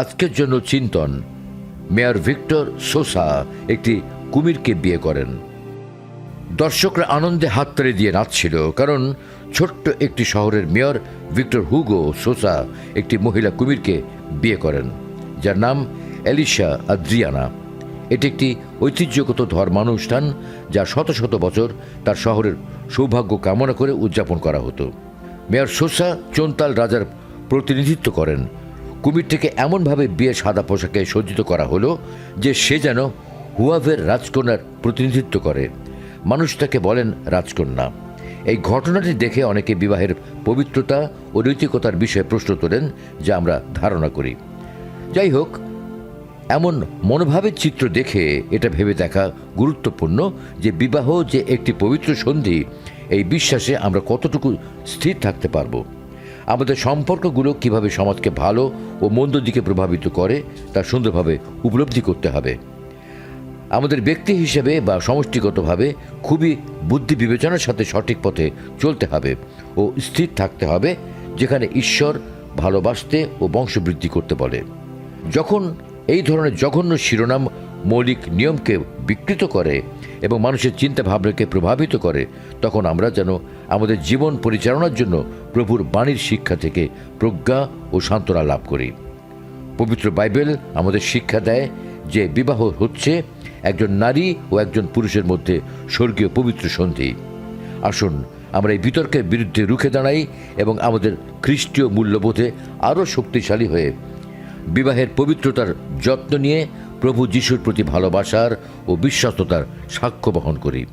আজকের জন্য চিন্তন। Mayor Victor Sosa একটি কুমিরকে বিয়ে করেন। দর্শকরা আনন্দে হাত হাততালি দিয়ে নাচছিল, কারণ ছোট্ট একটি শহরের মেয়র ভিক্টর হুগো সোসা একটি মহিলা কুমিরকে বিয়ে করেন, যার নাম এলিশা আদ্রিয়ানা। এটি একটি ঐতিহ্যগত ধর্মানুষ্ঠান যা শত শত বছর তার শহরের সৌভাগ্য কামনা করে উদযাপন করা হতো। মেয়র সোসা চোন্তাল রাজার প্রতিনিধিত্ব করেন কুমিরটিকে এমনভাবে বিয়ে সাদা পোশাকে সজ্জিত করা হলো যে সে যেন হুয়াভের রাজকন্যার প্রতিনিধিত্ব করে। মানুষ তাকে বলেন রাজকন্যা। এই ঘটনাটি দেখে অনেকে বিবাহের পবিত্রতা ও নৈতিকতার বিষয়ে প্রশ্ন তোলেন, যা আমরা ধারণা করি। যাই হোক, এমন মনোভাবের চিত্র দেখে এটা ভেবে দেখা গুরুত্বপূর্ণ যে বিবাহ যে একটি পবিত্র সন্ধি, এই বিশ্বাসে আমরা কতটুকু স্থির থাকতে পারব। আমাদের সম্পর্কগুলো কীভাবে সমাজকে ভালো ও মন্দ দিকে প্রভাবিত করে, তা সুন্দরভাবে উপলব্ধি করতে হবে। আমাদের ব্যক্তি হিসেবে বা সমষ্টিগতভাবে খুবই বুদ্ধি বিবেচনার সাথে সঠিক পথে চলতে হবে ও স্থির থাকতে হবে, যেখানে ঈশ্বর ভালোবাসতে ও বংশবৃদ্ধি করতে বলে। যখন এই ধরনের জঘন্য শিরোনাম মৌলিক নিয়মকে বিকৃত করে এবং মানুষের চিন্তা ভাবনাকে প্রভাবিত করে, তখন আমরা যেন আমাদের জীবন পরিচালনার জন্য প্রভুর বাণীর শিক্ষা থেকে প্রজ্ঞা ও সান্ত্বনা লাভ করি। পবিত্র বাইবেল আমাদের শিক্ষা দেয় যে বিবাহ হচ্ছে একজন নারী ও একজন পুরুষের মধ্যে স্বর্গীয় পবিত্র সন্ধি। আসুন, আমরা এই বিতর্কের বিরুদ্ধে রুখে দাঁড়াই এবং আমাদের খ্রিস্টীয় মূল্যবোধে আরও শক্তিশালী হয়ে বিবাহের পবিত্রতার যত্ন নিয়ে প্রভু যিশুর প্রতি ভালোবাসার ও বিশ্বস্ততার সাক্ষ্য বহন করি।